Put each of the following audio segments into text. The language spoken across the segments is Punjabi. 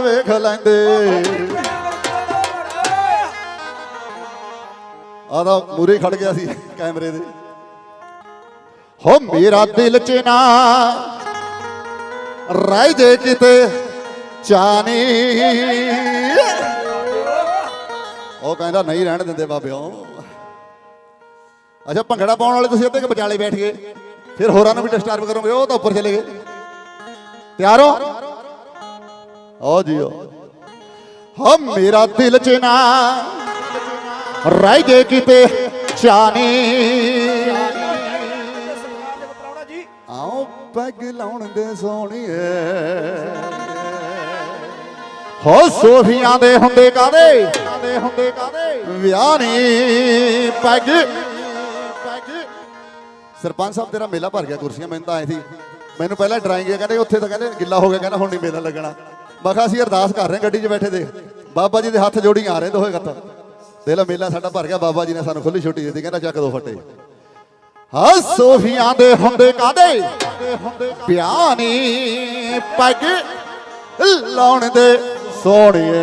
ਵੇਖ ਲੈਂਦੇ। ਆਦਾ ਮੂਰੇ ਖੜ ਗਿਆ ਸੀ ਕੈਮਰੇ ਦੇ। ਹੋ ਮੇਰਾ ਦਿਲ ਚ ਨਾ ਰਹਿ ਜੇ ਕਿਤੇ ਚਾਨੀ। ਉਹ ਕਹਿੰਦਾ ਨਹੀਂ ਰਹਿਣ ਦਿੰਦੇ ਬਾਬਿਓ। ਅੱਛਾ, ਭੰਗੜਾ ਪਾਉਣ ਵਾਲੇ ਤੁਸੀਂ ਅੱਧੇ ਕਿ ਵਿਚਾਲੇ ਬੈਠ ਗਏ। ਫਿਰ ਹੋਰਾਂ ਨੂੰ ਵੀ ਡਿਸਟਰਬ ਕਰੋਗੇ, ਉਹ ਤਾਂ ਉੱਪਰ ਚਲੇ ਗਏ। ਤਿਆਰ ਹੋ? ਓ ਜੀਓ। ਹੋ, ਮੇਰਾ ਦਿਲ ਚ ਨਾ ਰਹਿ ਜੇ ਕਿਤੇ ਚਾਨੀ। ਆਓ, ਪੈਗ ਲਾਉਣ ਦੇ ਸੋਹਣੀਏ। ਹੋ, ਸੋਫੀਆਂ ਦੇ ਹੁੰਦੇ ਕਾਦੇ ਕਾਦੇ ਹੁੰਦੇ ਕਾਦੇ ਵਿਆਹ ਨਹੀਂ ਪੈਗ। ਸਰਪੰਚ ਸਾਹਿਬ, ਤੇਰਾ ਮੇਲਾ ਭਰ ਗਿਆ ਕੁਰਸੀਆਂ, ਮੈਨੂੰ ਤਾਂ ਆਏ ਸੀ। ਮੈਨੂੰ ਪਹਿਲਾਂ ਡਰਾਈਂਗ ਕਹਿੰਦੇ ਉੱਥੇ ਤਾਂ ਕਹਿੰਦੇ ਗਿੱਲਾ ਹੋ ਗਿਆ, ਕਹਿੰਦਾ ਹੁਣ ਨਹੀਂ ਮੇਲਾ ਲੱਗਣਾ। ਮੈਂ ਅਸੀਂ ਅਰਦਾਸ ਕਰ ਰਹੇ ਗੱਡੀ 'ਚ ਬੈਠੇ ਦੇ। ਬਾਬਾ ਜੀ ਦੇ ਹੱਥ ਜੋੜੀ ਆ ਰਹੇ ਦੋਹੇ ਗੱਤ। ਦੇ ਲੈ ਮੇਲਾ ਸਾਡਾ ਭਰ ਗਿਆ, ਬਾਬਾ ਜੀ ਨੇ ਸਾਨੂੰ ਖੁੱਲੀ ਛੁੱਟੀ ਦਿੱਤੀ, ਕਹਿੰਦਾ ਚੱਕ ਦੋ ਫੱਟੇ। ਹਾਂ, ਸੋਫੀਆਂ ਦੇ ਹੁੰਦੇ ਕਾਦੇ ਪਿਆਨੀ ਪੱਗ ਲਾਉਣ ਦੇ ਸੋਹਣੀਏ।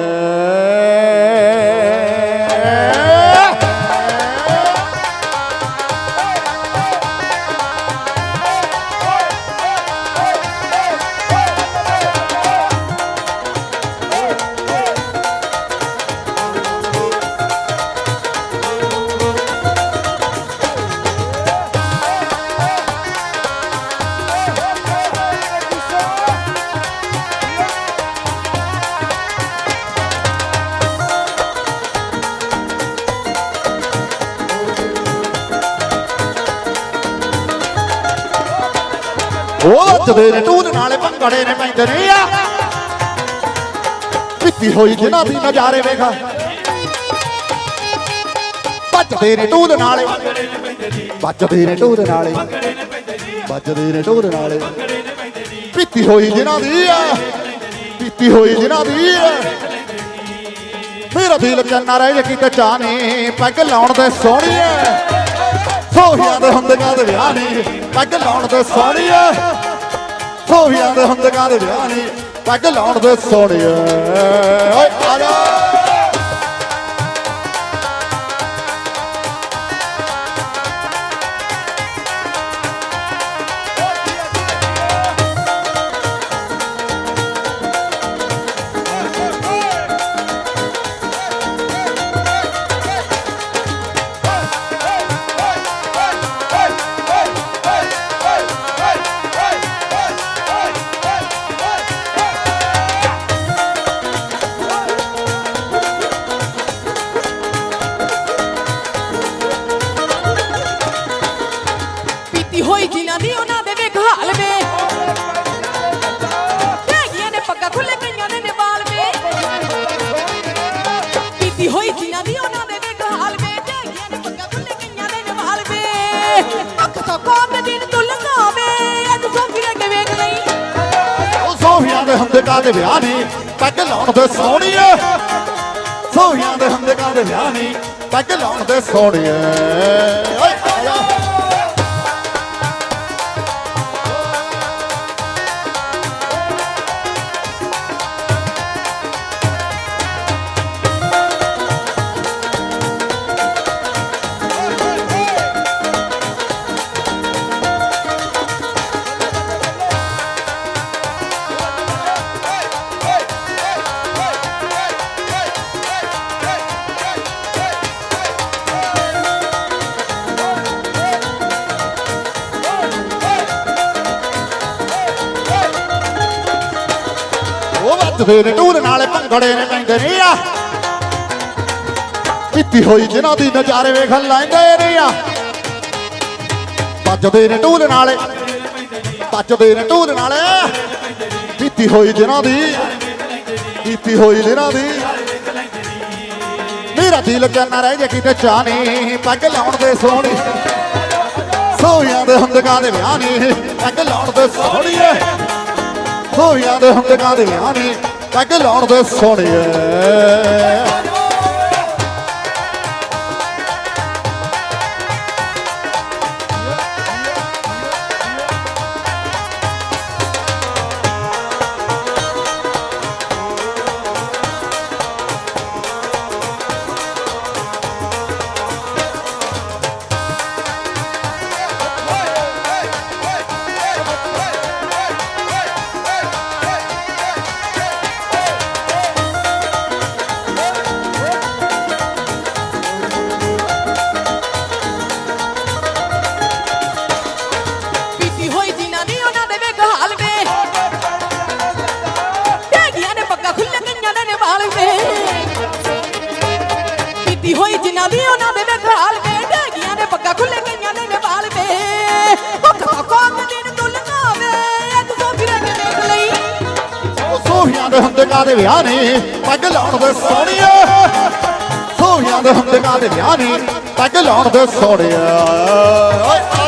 ਉਹ ਅੱਜਦੇ ਨੇ ਦੇ ਨਾਲੇ ਭੰਗੜੇ ਨੇ ਪੈਂਦੇ ਨੇ। ਆ। ਪਿੱਤੀ ਹੋਈ ਜਿਨ੍ਹਾਂ ਦੀ ਨਜ਼ਾਰੇ ਵੇਖਾ। ਵੱਜਦੇ ਨੇ ਟੂਨ ਨਾਲੇ। ਵੱਜਦੇ ਨੇ ਟੂਨ ਨਾਲੇ। ਵੱਜਦੇ ਨੇ ਟੂਨ ਨਾਲੇ। ਪਿੱਤੀ ਹੋਈ ਜਿਨ੍ਹਾਂ ਦੀ ਆ। ਪਿੱਤੀ ਹੋਈ ਜਿਨ੍ਹਾਂ ਦੀ ਆ। ਮੇਰਾ ਦਿਲ ਚੰਨਾ ਰਹਿ ਜੇ ਕਿਤੇ ਚਾਹਨੇ ਪੈਗ ਲਾਉਣ ਦੇ ਸੋਹਣੀਏ ਸੋਹੀਆਂ ਦੇ ਹੁੰਦਿਆਂ ਦੇ ਵਿਆਹ ਨਹੀਂ ਪੱਗ ਲਾਉਣ ਦੇ ਸੋਹਣੀਏ ਸੋਹੀਆਂ ਦੇ ਹੁੰਦਿਆਂ ਦੇ ਵਿਆਹ ਨਹੀਂ। ਪੱਗ ਲਾਉਣ ਦੇ ਸੋਹਣੀਏ ਓਏ ਆ ਜਾ। ਪੀਤੀ ਹੋਈ ਜਿਨ੍ਹਾਂ ਦੀ ਉਹਨਾਂ ਦੇ ਵੇਖ ਹਾਲ ਵੇ। ਹੈਗੀਆਂ ਨੇ ਪੱਗਾਂ ਖੁੱਲੇ ਕਈਆਂ ਦੇ ਨੇ ਵੇ। ਪੀਤੀ ਹੋਈ ਜਿਨ੍ਹਾਂ ਦੀ ਉਹਨਾਂ ਦੇ ਵੇਖ ਹਾਲ ਵੇ। ਹੈਗੀਆਂ ਨੇ ਪੱਗਾਂ ਖੁੱਲੇ ਕਈਆਂ ਦੇ ਨੇ ਵੇ। ਅੱਖ ਤੋਂ ਕੌਮ ਦਿਨ ਤੂੰ ਲੰਘਾਵੇ ਅੱਜ ਸੋਫੀ ਅੱਗੇ ਵੇਖ ਨਹੀਂ ਉਹ ਸੋਹੀਆਂ ਦੇ ਹੁੰਦਿਆਂ ਦੇ ਵਿਆਹ ਨਹੀਂ ਪੱਗ ਲਾਉਣ ਦੇ ਸੋਹਣੀਏ। ਸੋਹੀਆਂ ਦੇ ਹੁੰਦਿਆਂ ਦੇ ਵਿਆਹ ਨਹੀਂ ਪੱਗ ਲਾਉਣ ਦੇ ਸੋਹਣੀਏ। ਓਏ ਆ ਉਹ ਵੱਜਦੇ ਨੇ ਟੂਰ ਨਾਲੇ ਭੰਗੜੇ ਨੇ ਪੈਂਦੇ ਨੇ ਆ। ਪੀਤੀ ਹੋਈ ਜਿਨ੍ਹਾਂ ਦੀ ਨਜ਼ਾਰੇ ਵੇਖ ਲੈਂਦੇ ਨੇ ਆ। ਵੱਜਦੇ ਨੇ ਟੂਰ ਨਾਲੇ, ਵੱਜਦੇ ਨੇ ਟੂਰ ਨਾਲੇ। ਪੀਤੀ ਹੋਈ ਜਿਨ੍ਹਾਂ ਦੀ ਪੀਤੀ ਹੋਈ ਜਿਨ੍ਹਾਂ ਦੀ। ਮੇਰਾ ਦਿਲ ਚੰਨਾ ਰਹਿ ਜੇ ਕਿਤੇ ਚਾਹਨੀ ਪੱਗ ਲਾਉਣ ਦੇ ਸੋਹਣੀ। ਸੋਹਣਿਆਂ ਦੇ ਹੁੰਦਕਾਂ ਦੇ ਵਿਆਹ ਨਹੀਂ, ਪੱਗ ਲਾਉਣ ਦੇ ਸੋਹਣੀਏ। ਹੋਈਆਂ ਦੇ ਹੁੰਦਕਾਂ ਦੇ ਵਿਆਹ ਨਹੀਂ ਪੱਗ ਲਾਉਣ ਦੇ ਸੋਹਣੀਏ। ਇਹਨਾਂ ਦੀ ਉਹਨਾਂ ਦੇ ਵੇਖ ਹਾਲ ਵੇ ਢੇਗੀਆਂ ਦੇ ਪੱਗਾ ਖੁੱਲੇ ਗਈਆਂ ਨੇ ਨੇ ਵਾਲ ਵੇ ਭੁੱਖ ਤੋਂ ਦਿਨ ਤੁਲਨਾ ਵੇ ਅੱਜ ਸੋ ਫਿਰੇ ਕੇ ਲਈ। ਉਹ ਸੋਹੀਆਂ ਦੇ ਹੁੰਦੇ ਕਾਦੇ ਵਿਆਹ ਨਹੀਂ ਪੱਗ ਲਾਉਣ ਦੇ ਸੋਹਣੀਏ। ਸੋਹੀਆਂ ਦੇ ਹੁੰਦੇ ਕਾਦੇ ਵਿਆਹ ਨਹੀਂ ਪੱਗ ਲਾਉਣ ਦੇ ਸੋਹਣੀਏ। ਓਏ।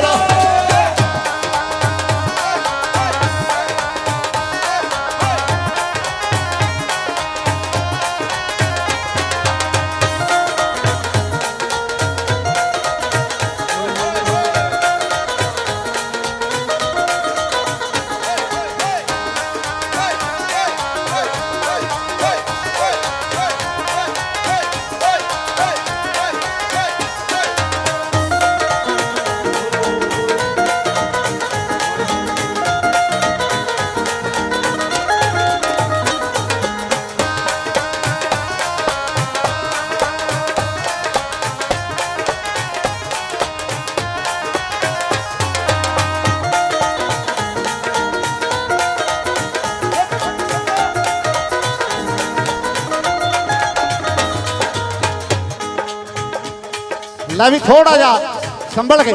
ਲੈ ਵੀ ਥੋੜਾ ਜਿਹਾ ਸੰਭਲ ਕੇ।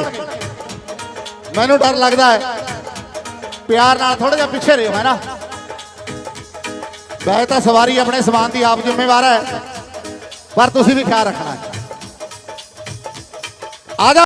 ਮੈਨੂੰ ਡਰ ਲੱਗਦਾ ਹੈ। ਪਿਆਰ ਨਾਲ ਥੋੜਾ ਜਿਹਾ ਪਿੱਛੇ ਰਹੋ, ਹੈ ਨਾ? ਵੈਸੇ ਤਾਂ ਸਵਾਰੀ ਆਪਣੇ ਸਮਾਨ ਦੀ ਆਪ ਜ਼ਿੰਮੇਵਾਰ ਹੈ। ਪਰ ਤੁਸੀਂ ਵੀ ਖਿਆਲ ਰੱਖਣਾ ਹੈ। ਆ ਜਾ।